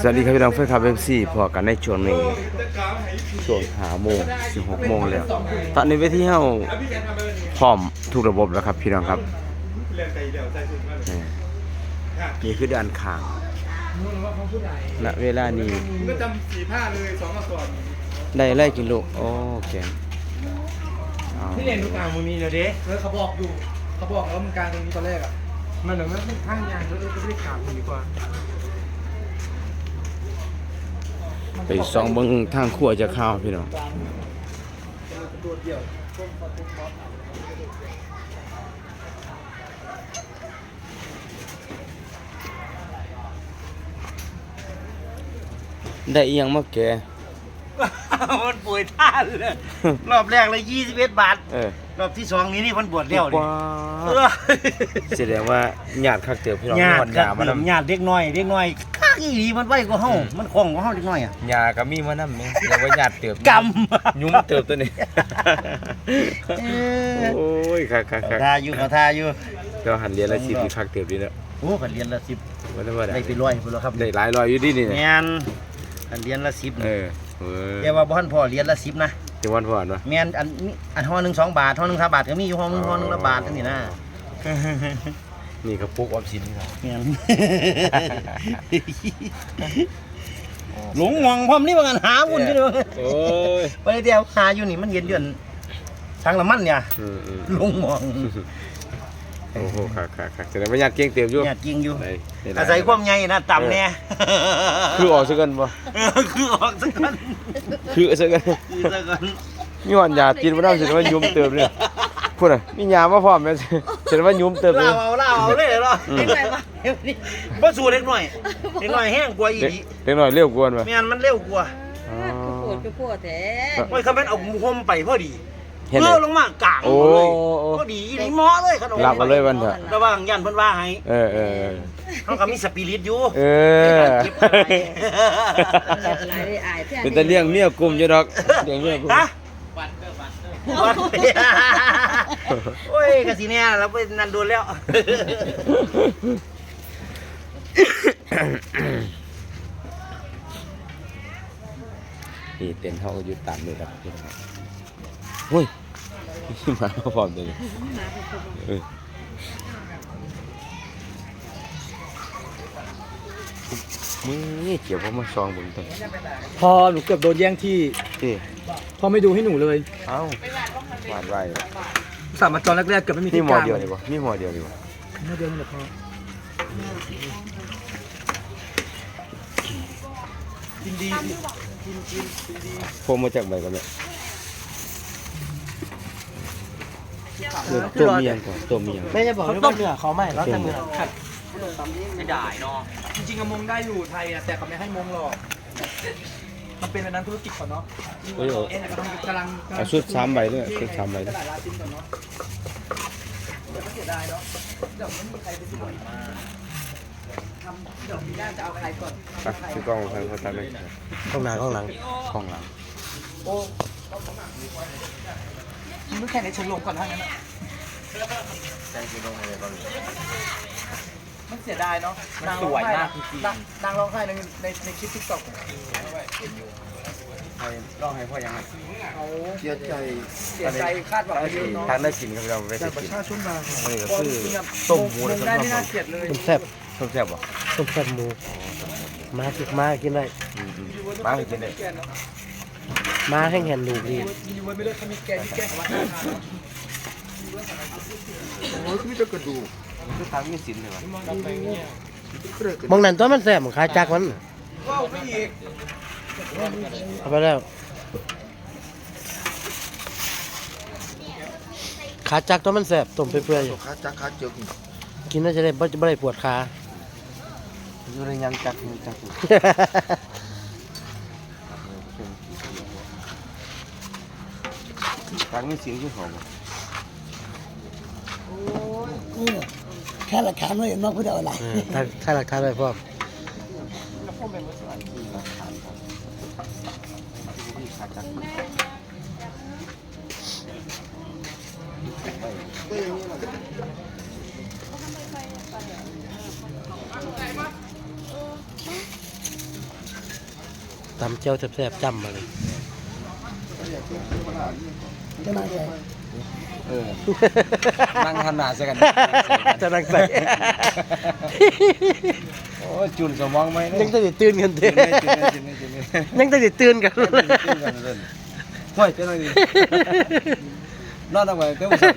สวัสดีครับพี่น้องเพื่อนครับเอฟซีพอกันในช่วงนี้ช่วงหาโมงสิบหกโมงแล้ว ตอนนี้เวทีเฮาพร้อมทุกระบบแล้วครับ พี่น้องครับนี่นี่คือด้านข้างณเวลานี้ก็จำสีผ้าเลยสองกระสอบได้ไล่กินลูกโอเอาที่เรียนทุกอย่างมึงมีเลยเด้เออเขาบอกอยู่เขาบอกแล้วมึงกลางตรงนี้ตอนแรกอะมันเหมือนว่าข้างยางแล้วก็ไม่ได้ขาดมึงดีกว่า ไปซองเบิ่งทางครัวจะเข้าวพี่น้องตัวเดียวได้อีหยังมาแก มันป่วยท่านเลย รอบแรกเลยยี่สิบเอ็ดบาท เออ รอบที่สองนี้นี่มันบวชเลี้ยวดิว้าเออแสดงว่าญาติคักเตียวพี่น้องญามีติวันกัยาบมาหนนุ่มญาติเด็กน้อยเด็กน้อยข้างอีหลีมันไวกว่าเฮามันคล่องกว่าเฮาเด็กน้อยอะำยาก็มีมานำแม่เรียกว่าญาติเติบกยุ่มเติบตัวนี้ำเออโอ้ยคักคักคักทาอยู่เขาทาอยู่ก็หันเรียนละสิบที่คักเติบดีแล้วโอ้กันเรียนละสิบว่าได้ว่าได้ได้ไปร้อยพุ่นแล้วครับได้หลายร้อยอยู่ดีนี่แมนะนกันเรียนละสิบเออเออแต่ว่าบ่ทันพอเรียนละสิบนะ จังหวัดพอนวะแมนอันนี้อันห้อหนึ่งสองบาทห้อหนึ่งสามบาทก็มีอยู่ห้อหนึ่งห้อหนึ่งละบาทจังนี่นะนี่กระปุกออมสินครับแมนหลงมองพร้อมนี่ว่างันหาวุ่นอยู่เด้อโอ้ยไปเดียวหาอยู่นี่มันเย็นเดือนทางละมันเนี่ยอืมอืมลงมอง โอ้โหคักคักคักแสดงว่าญาติเก่งเติบอยู่เนี่ยจริงอยู่ ได้ได้หลอาศัยความใหญ่นะต่ำแน่คือออกซะกันบ่คือออกสักกันคือซะกันคือสักกันมีหวานยากินบ่ได้สิว่ายุ่มเติบเลยพูดน่ะมียามาพร้อมแม่สิว่ายุ่มเติบเลยเล่าเอาเล่าเอาเลยเหรออืมเล็กหน่อยมาบ่สู้เล็กหน่อยเล็กหน่อยแห้งกว่าอีเด็กดีเด็กน้อยเร็วกว่าว่ะแม่นมันเร็วกว่าอ๋อคือปวดคือปวดแท้โอ้ยเขาเป็นเอาห่มไปพอดี เห็นเอเลอยลงมากลางโอ้เลยโอ้พอดีอีนี่หมอเลยขนมหลับมาเลยวันเถอะระวังยันเพิ่นว่าให้เออเออเออเขาก็มีสปิริตอยู่เออเก็บอะไรหลายอายแท้เป็นตะเลี้ยงเมียกลุ่มอยู่ดอกเลี้ยงเมียกลุ่มฮะวัดโอ้ยกะสิเนี่ยเราไปนันโดนแล้วนี่เต็นท์เขาก็อยู่ตามนี่ครับพี่น้อง เฮ้ยหมาพร้อมตัวนี้เออมึงนี่เกี่ยวกับมาซองบนต้นพอหนูเกือบโดนแย่งที่นี่พอไม่ดูให้หนูเลยเอ้าหวานไว้สามมาตอนแรกๆเกือบไม่มีนี่ที่หมอกลางเดียวนี่บ่นี่หมอเดียวนี่บ่ไม่เดียวนี่แหละพอกินดีโคมมาจากไหนกันเนี่ย เออตัวเมียงก่อนตัวเมียงไม่จะบอกเขาต้มเนื้อเขาไม่แล้วแต่มือขัดไม่ได้เนาะจริงๆอะมงได้อยู่ไทยอะแต่เขาไม่ให้มงหรอกมันเป็นอันนั้นธุรกิจก่อนเนาะเอ้ยเอาเอ็นกำลังกำลังกำลัเอางชุดสามใบด้วยชุดสามใบด้วยหลายร้านชิ้นก่อนเนาะเดี๋ยวก็เสียดายเนาะเดี๋ยวไม่มีใครไปซื้อทำเดี๋ยวมีหน้าจะเอาใครก่อนอะพี่กล้องทางเขาตัดเลยข้างหน้าข้างหลังกล้องหลัง มึงแข่งในเชิงลงก่อนทั้งนั้นอะมันเสียดายเนาะมันสวยมากจริงๆนางร้องไห้ในในในคลิปทิกตอกลองให้พ่อยังเขาเสียใจเสียใจคาดหวังไปเยอะเนาะทางได้กินครับเราไปแต่ได้ประกินชาชนบางอันนี้ก็คือต้มหมูลนะงคได้รับที่น่าเกลียดเลยแซ่บต้มแซ่บบ่ต้มแซ่บหมู มาสิมากินได้อืมๆมาให้กินได้มาให้เห็นดูดี มีไว้ไม่ได้เขามีแกงที่แกงของมันโอ้ยคือจะกระดูกคือทางมีสินเลยวะมองนั่นตัวมันแซ่บขายจักมันว้าวไม่อีกเอาไปแล้วขาจักตัวมันแซ่บต้มเปื่อยขาจักขาเจียวกินๆกินน่าจะได้บ่บ่ได้ปวดขาอยู่ในยังจักยังจัก อยู่ทางมีสินคือหอมบ่แค่หลักฐานไม่เห็นว่าผู้เดียวอะไรเออถ้าถ้าหลักฐานไว้พร้อมเตำเจ้าแซ่บๆจำมาเลย จะมาเลยเออ นั่งหันหน้าใส่กัน จะนั่งใส่ โอ้ยจุนสมองไหมยังต้องได้ตื่นกันเด้จุนเลยจุนเลยจุนเลยจุนเลยยังต้องได้ตื่นกันจุนกันเลยห่วยเป็นอะไรดีนอนทำไมเต้าสั่น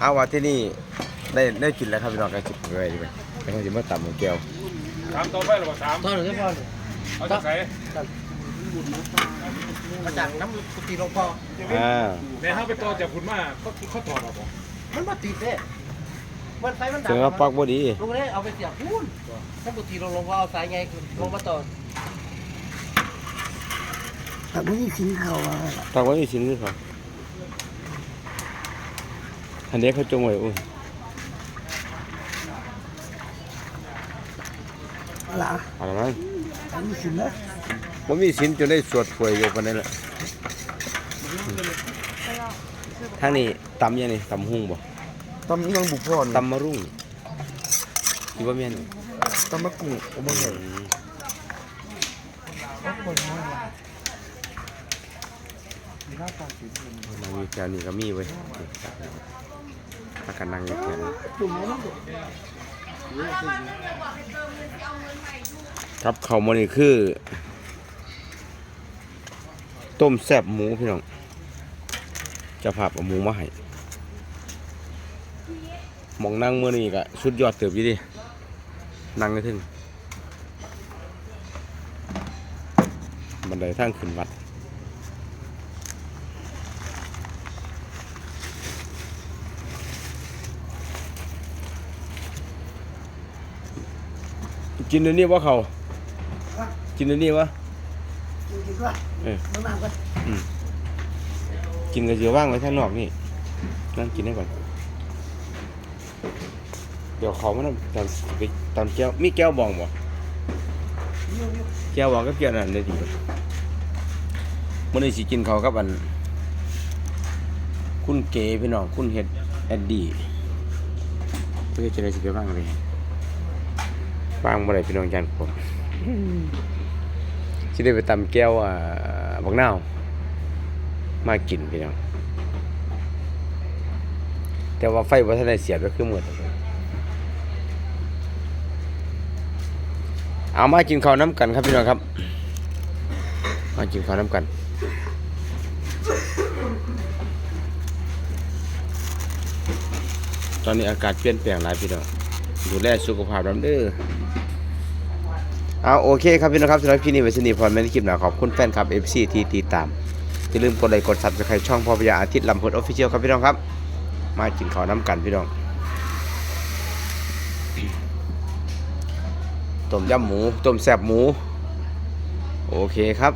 เอาว่าที่นี่ได้ได้กินแล้วครับพี่น้องก็จิบไปไว้ดีไหมไม่ต้องจะมาต่ำเหมือนแก้วถามต่อไปหรือเปล่าถามตอนนี้พ่อ เลยเอาจากไหนมาจากน้ำกุฏิหลวงพ่ออ่าในห้างไปต่อจากคุณมาเขาเขาถอดออกบ่มันมาติดเด้มันไฟมันดัถึงว่าปักบ่ดี ลุงเนี่ยเอาไปเสียบพูนน้ำกุฏิหลวงพ่อเอาสายไงลงมาต่อแต่ไม่ได้กินข้าวอะปักไว้มีชิ้นนึงครับอันนี้เขาจงไว้อุ้ยอะไรเอะไรมั้ง อันนี้กินนะผมมีชิ้นจนได้สวดถวยอยู่ปานนั้นแหละทางนี้ตำยังนี่ตำหุ่งบ่ตำยังบุกพ่อนตำมะรุ่งคิดว่าแม่นบ่ตำมะกรูดโอ้โหอืมนั่งอยู่แถวนี้ก็มีเว้ยถ้ากันนั่งอยู่แถวนี้ ครับเขาวมานี่คือ ต้มแซ่บหมูพี่น้องจะผับเอาหมูมาให้มองนั่งเมื่อนี้ก็สุดยอดเติบยู่ดินั่งได้ถึงบันไดทางขึ้นวัดกินเดี๋ยวนี้วะเขา กินเดี๋ยวนี้วะกินดีกว่าเออไม่มากก็กินก็จะว่างไว้ข้างนอกนี่นั่งกินได้ก่อน เดี๋ยวเขามาทำตำไปตำแก้วมีแก้วบองบ่แก้วบองก็แก้วนั่นเลยดีมื่อนี้สิกินเขาวกับอัน คุณเก๋พี่น้องคุณเฮ็ดแอดดี้เพื่อจะได้สิไปบ้างเลยบ้างบ่ได้พี่น้องยันผม สิได้ไปตำแก้วอ่าบักนาวมากินพี่น้องแต่ว่าไฟบ่ทันได้เสียบก็คือหมดเอามากินข้าวน้ำกันครับพี่น้องครับ มากินข้าวน้ำกันตอนนี้อากาศเปลี่ยนแปลงหลายพี่น้องดูแลสุขภาพน้ำเด้อ เอาโอเคครับพี่น้องครับสำหรับคลิปนี้ไว้สนิทพรแม่นคลิปหนาขอบคุณแฟนคลับ FC ที่ติดตามอย่าลืมกดไลค์กดซับสไครต์ช่องพ่อพญาอาทิตย์ลำพูนออฟฟิเชียลครับพี่น้องครับ มากินข้าวน้ำกันพี่น้องต้มยำหมูต้มแซ่บหมู โอเคครับ